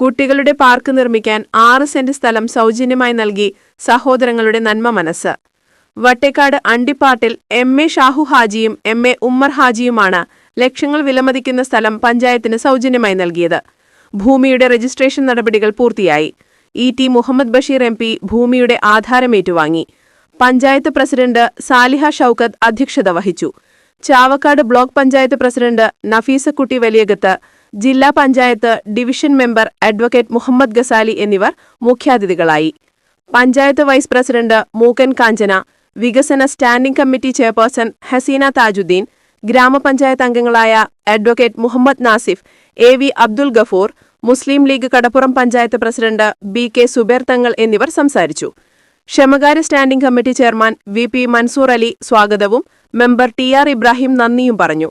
കുട്ടികളുടെ പാർക്ക് നിർമ്മിക്കാൻ ആറ് സെന്റ് സ്ഥലം സൗജന്യമായി നൽകി സഹോദരങ്ങളുടെ നന്മ മനസ്സ്. വട്ടേക്കാട് അണ്ടിപ്പാട്ടിൽ എം എ ഷാഹു ഹാജിയും എം എ ഉമ്മർ ഹാജിയുമാണ് ലക്ഷങ്ങൾ വിലമതിക്കുന്ന സ്ഥലം പഞ്ചായത്തിന് സൗജന്യമായി നൽകിയത്. ഭൂമിയുടെ രജിസ്ട്രേഷൻ നടപടികൾ പൂർത്തിയായി. E T Muhammad Basheer M P ഭൂമിയുടെ ആധാരമേറ്റുവാങ്ങി. പഞ്ചായത്ത് പ്രസിഡന്റ് സാലിഹ ഷൌക്കത്ത് അധ്യക്ഷത വഹിച്ചു. ചാവക്കാട് ബ്ലോക്ക് പഞ്ചായത്ത് പ്രസിഡന്റ് നഫീസക്കുട്ടി വലിയകത്ത് ജില്ലാ panchayat division member advocate Muhammad Ghazali എന്നിവർ മുഖ്യാതിഥികളായി. പഞ്ചായത്ത് വൈസ് പ്രസിഡന്റ് മൂക്കൻ കാഞ്ചന വികസന standing committee chairperson Haseena Thajuddeen ഗ്രാമപഞ്ചായത്ത് അംഗങ്ങളായ advocate Muhammad Nasif A V Abdul Gafoor Muslim League Kadappuram panchayat president B K Subair Thangal എന്നിവർ സംസാരിച്ചു. ക്ഷമകാര്യ standing committee chairman V P Mansoor Ali സ്വാഗതവും member T R Ibrahim നന്ദിയും പറഞ്ഞു.